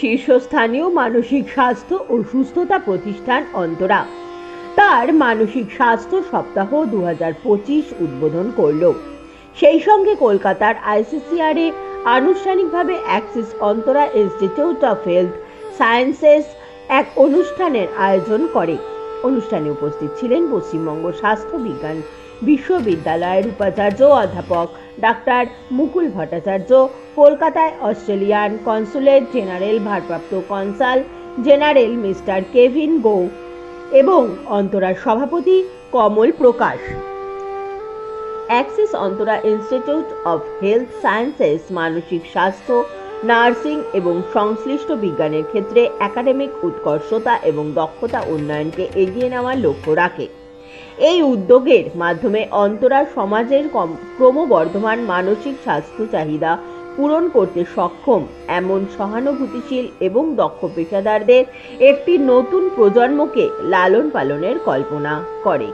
শীর্ষস্থানীয় মানসিক স্বাস্থ্য ও সুস্থতা প্রতিষ্ঠান অন্তরা। তার মানসিক স্বাস্থ্য সপ্তাহ দু উদ্বোধন করল। সেই সঙ্গে কলকাতার আইসিসিআরে আনুষ্ঠানিকভাবে Axis Antara Institute of Health Sciences এক অনুষ্ঠানের আয়োজন করে। অনুষ্ঠানে উপস্থিত ছিলেন পশ্চিমবঙ্গ স্বাস্থ্য বিজ্ঞান বিশ্ববিদ্যালয়ের উপাচার্য অধ্যাপক ডাক্তার মুকুল ভট্টাচার্য, কলকাতায় অস্ট্রেলিয়ান কনসুলেট জেনারেল ভারপ্রাপ্ত consul general mister Kevin Goh এবং অন্তরার সভাপতি Kamal Prakash. Axis Antara Institute of Health Sciences, মানসিক স্বাস্থ্য, নার্সিং এবং সংশ্লিষ্ট বিজ্ঞানের ক্ষেত্রে একাডেমিক উৎকর্ষতা এবং দক্ষতা উন্নয়নকে এগিয়ে নেওয়ার লক্ষ্য রাখে। এই উদ্যোগের মাধ্যমে অন্তরা সমাজের ক্রমবর্ধমান মানসিক স্বাস্থ্য চাহিদা পূরণ করতে সক্ষম এমন সহানুভূতিশীল এবং দক্ষ পেশাদারদের একটি নতুন প্রজন্মকে লালন পালনের কল্পনা করে।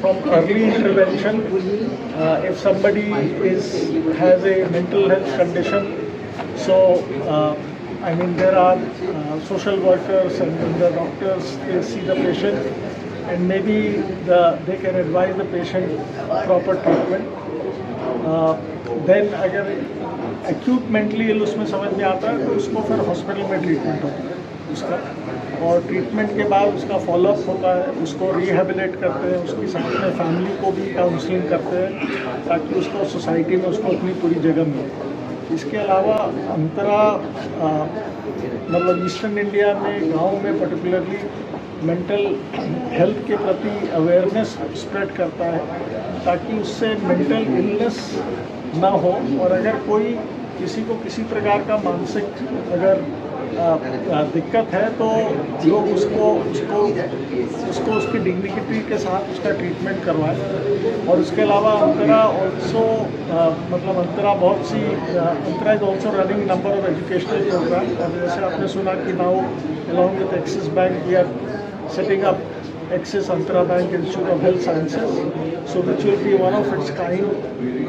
From early intervention, uh, if somebody is has a mental health condition, so uh, I mean there are uh, social workers and the doctors they see the patient and maybe the they can advise the patient proper treatment. Uh, then अगर acute mentally ill उसमें समझ में आता है तो उसको फिर hospital में ट्रीटमेंट होता है उसका। और ट्रीटमेंट के बाद उसका फॉलोअप होता है, उसको रिहेबिलेट करते हैं, उसकी साथ में फैमिली को भी काउंसलिंग करते हैं, ताकि उसको सोसाइटी में उसको अपनी पूरी जगह मिले। इसके अलावा अंतरा मतलब ईस्टर्न इंडिया में, गाँव में पर्टिकुलरली मेंटल हेल्थ के प्रति अवेयरनेस स्प्रेड करता है, ताकि उससे मेंटल इलनेस ना हो। और अगर कोई किसी को किसी प्रकार का मानसिक अगर दिक्कत है तो लोग उसको उसको उसको उसकी डिग्निटी के साथ उसका ट्रीटमेंट करवाएँ। और उसके अलावा अंतरा ऑल्सो मतलब अंतरा बहुत सी Antara is also running number of educational program जैसे आपने सुना कि now along with Axis bank we are setting up Axis Antara Bank Institute of Health Sciences, so which will be one of its kind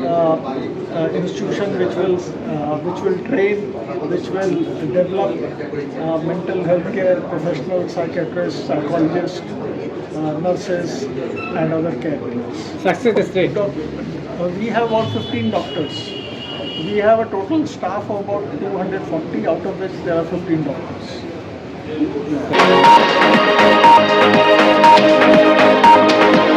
uh, uh, institution which will uh, which will train, which will develop uh, mental health care professionals, psychiatrists, psychologists, uh, nurses, and other caregivers. Success rate. We have about 15 doctors. We have a total staff of about 240, out of which there are 15 doctors. Thank you.